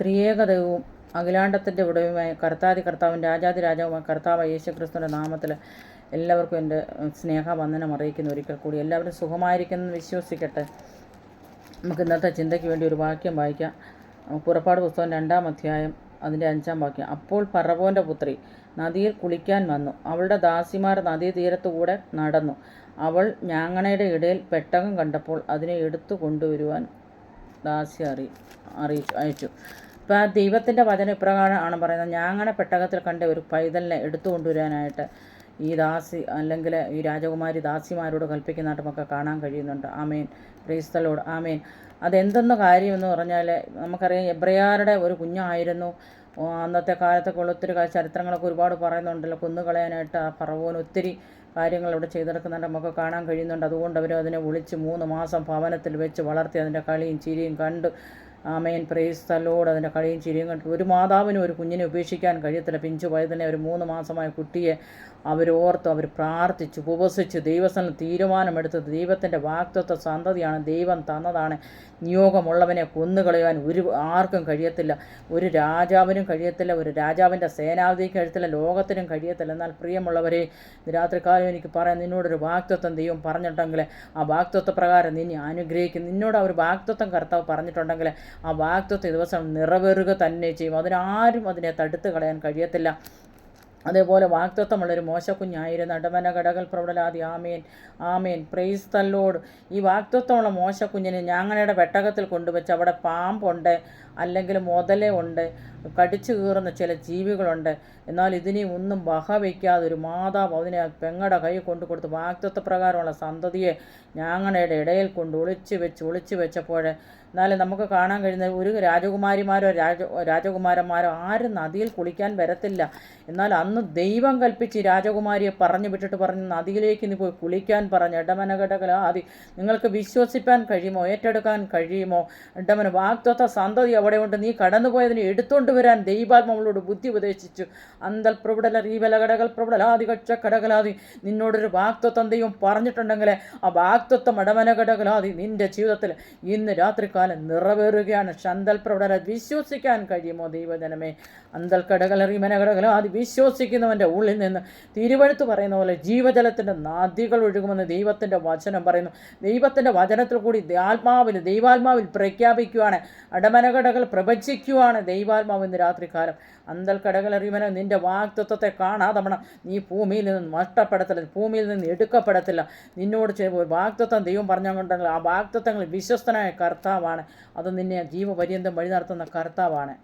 ത്രിയേകതവും അഖിലാണ്ടത്തിന്റെ ഉടമയുമായ കർത്താതി കർത്താവും രാജാതി രാജാവുമായ കർത്താവ് യേശു ക്രിസ്തുവിന്റെ നാമത്തിൽ എല്ലാവർക്കും എന്റെ സ്നേഹവന്ദനം അറിയിക്കുന്നു. ഒരിക്കൽ കൂടി എല്ലാവരും സുഖമായിരിക്കുന്നു വിശ്വസിക്കട്ടെ. നമുക്ക് ഇന്നത്തെ ചിന്തയ്ക്ക് വേണ്ടി ഒരു വാക്യം വായിക്കാം. പുറപ്പാട് പുസ്തകം രണ്ടാം അധ്യായം അതിന്റെ അഞ്ചാം വാക്യം. അപ്പോൾ പറവോന്റെ പുത്രി നദിയിൽ കുളിക്കാൻ വന്നു. അവളുടെ ദാസിമാർ നദീതീരത്തുകൂടെ നടന്നു. അവൾ ഞാങ്ങണയുടെ ഇടയിൽ പെട്ടകം കണ്ടപ്പോൾ അതിനെ എടുത്തു കൊണ്ടുവരുവാൻ ദാസി അറി അറിയിച്ചു അയച്ചു. ഇപ്പോൾ ആ ദൈവത്തിന്റെ വചനം ഇപ്രകാരം ആണ് പറയുന്നത്. ഞാങ്ങണ പെട്ടകത്തിൽ കണ്ട ഒരു പൈതലിനെ എടുത്തു കൊണ്ടുവരാനായിട്ട് ഈ ദാസി അല്ലെങ്കിൽ ഈ രാജകുമാരി ദാസിമാരോട് കൽപ്പിക്കുന്നതായിട്ട് നമുക്ക് കാണാൻ കഴിയുന്നുണ്ട്. ആമേൻ. ക്രൈസ്തലോട് ആമേൻ. അതെന്തെന്ന് കാര്യമെന്ന് പറഞ്ഞാൽ നമുക്കറിയാം എബ്രയാരുടെ ഒരു കുഞ്ഞായിരുന്നു. അന്നത്തെ കാലത്തൊക്കെ ഉള്ള ഒത്തിരി ചരിത്രങ്ങളൊക്കെ ഒരുപാട് പറയുന്നുണ്ടല്ലോ. കൊന്നുകളയാനായിട്ട് ആ പറവോൻ ഒത്തിരി കാര്യങ്ങൾ ഇവിടെ ചെയ്തെടുക്കുന്നുണ്ട്. നമുക്ക് കാണാൻ കഴിയുന്നുണ്ട്. അതുകൊണ്ട് അവർ അതിനെ വിളിച്ച് മൂന്ന് മാസം ഭവനത്തിൽ വെച്ച് വളർത്തി അതിന്റെ കളിയും ചിരിയും കണ്ട് ആമേൻ. പ്രേസ് തലോട് അതിന്റെ കളിയും ചിരിയും കണ്ടു. ഒരു മാതാവിനും ഒരു കുഞ്ഞിനെ ഉപേക്ഷിക്കാൻ കഴിയത്തില്ല. പിഞ്ചു വയതിനെ ഒരു മൂന്ന് മാസമായ കുട്ടിയെ അവരോർത്ത് അവർ പ്രാർത്ഥിച്ചു ഉപവസിച്ച്. ദൈവസ്ഥലം തീരുമാനമെടുത്തത് ദൈവത്തിന്റെ വാക്തത്വ സന്തതിയാണ്. ദൈവം തന്നതാണ്. നിയോഗമുള്ളവനെ കൊന്നുകളയാൻ ഒരു ആർക്കും കഴിയത്തില്ല. ഒരു രാജാവിനും കഴിയത്തില്ല. ഒരു രാജാവിന്റെ സേനാവധിക്ക് കഴിയത്തില്ല. ലോകത്തിനും കഴിയത്തില്ല. എന്നാൽ പ്രിയമുള്ളവരെ രാത്രികാലം എനിക്ക് പറയാം നിന്നോടൊരു വാക്തത്വം ദൈവം പറഞ്ഞിട്ടുണ്ടെങ്കിൽ ആ വാക്തത്വ പ്രകാരം നിന്നെ അനുഗ്രഹിക്കും. നിന്നോട് ആ ഒരു വാക്തത്വം കർത്താവ് പറഞ്ഞിട്ടുണ്ടെങ്കിൽ ആ വാക്തത്വം ദിവസം നിറവേറുക തന്നെ ചെയ്യും. അതിനാരും അതിനെ തടുത്തു കളയാൻ കഴിയത്തില്ല. അതേപോലെ വാക്തത്വമുള്ളൊരു മോശക്കുഞ്ഞായിരുന്നു അടമന കടകൽ പ്രൗഢലാതി ആമേൻ. ആമേൻ. പ്രൈസ് തല്ലോട് ഈ വാക്തത്വമുള്ള മോശക്കുഞ്ഞിനെ ഞങ്ങളുടെ പെട്ടകത്തിൽ കൊണ്ടുവച്ച് അവിടെ പാമ്പുണ്ട് അല്ലെങ്കിൽ മുതലേ ഉണ്ട് കടിച്ചു കീറുന്ന ചില ജീവികളുണ്ട്. എന്നാൽ ഇതിനെ ഒന്നും വഹ വയ്ക്കാതെ ഒരു മാതാവ് അതിനെ പെങ്ങടെ കൈ കൊണ്ടു കൊടുത്ത് വാക്തത്വ പ്രകാരമുള്ള സന്തതിയെ ഞങ്ങളുടെ ഇടയിൽ കൊണ്ട് ഒളിച്ചു വെച്ച് ഒളിച്ചു വെച്ചപ്പോൾ എന്നാലും നമുക്ക് കാണാൻ കഴിയുന്ന ഒരു രാജകുമാരിമാരോ രാജ രാജകുമാരന്മാരോ ആരും നദിയിൽ കുളിക്കാൻ വരത്തില്ല. എന്നാൽ അന്ന് ദൈവം കൽപ്പിച്ച് രാജകുമാരിയെ പറഞ്ഞു വിട്ടിട്ട് പറഞ്ഞു നദിയിലേക്ക് നീ പോയി കുളിക്കാൻ പറഞ്ഞു ഇടമനഘടകല ആദി നിങ്ങൾക്ക് വിശ്വസിപ്പാൻ കഴിയുമോ? ഏറ്റെടുക്കാൻ കഴിയുമോ? ഇടമന വാഗ്ദത്ത സന്തതി അവിടെയുണ്ട്. നീ കടന്നുപോയതിനെ എടുത്തുകൊണ്ട് വരാൻ ദൈവാത്മാവളോട് ബുദ്ധി ഉപദേശിച്ചു. അന്തൽ പ്രബുടല റീബലകടകൾ പ്രബുടലാദി കച്ച കടകലാദി നിന്നോടൊരു വാഗ്ദത്വം ദൈവം പറഞ്ഞിട്ടുണ്ടെങ്കിൽ ആ വാഗ്ദത്വം ഇടമനഘടകലാദി നിന്റെ ജീവിതത്തിൽ ഇന്ന് രാത്രികാലം നിറവേറുകയാണ്. ശന്തൽ പ്രവിടല വിശ്വസിക്കാൻ കഴിയുമോ ദൈവജനമേ? അന്തൽ കടകലറി മനകടകല അത് വിശ്വസിക്കുന്നവന്റെ ഉള്ളിൽ നിന്ന് തിരുവഴുത്ത് പറയുന്ന പോലെ ജീവജലത്തിന്റെ നദികൾ ഒഴുകുമെന്ന് ദൈവത്തിന്റെ വചനം പറയുന്നു. ദൈവത്തിന്റെ വചനത്തിൽ കൂടി ആത്മാവിൽ ദൈവാത്മാവിൽ പ്രഖ്യാപിക്കുവാണ്. അടമനകടകൾ പ്രവചിക്കുവാണ് ദൈവാത്മാവ് ഇന്ന് രാത്രികാലം. അന്തൽ കടകളറിയുമന നിന്റെ വാക്തത്വത്തെ കാണാതെ വേണം നീ ഭൂമിയിൽ നിന്ന് നഷ്ടപ്പെടത്തില്ല. ഭൂമിയിൽ നിന്ന് എടുക്കപ്പെടത്തില്ല. നിന്നോട് വാക്തത്വം ദൈവം പറഞ്ഞുകൊണ്ടെങ്കിൽ ആ വാക്തത്വങ്ങൾ വിശ്വസ്തനായ കർത്താവാണ്. അത് നിന്നെ ജീവപര്യന്തം വഴി നടത്തുന്ന കർത്താവാണ്.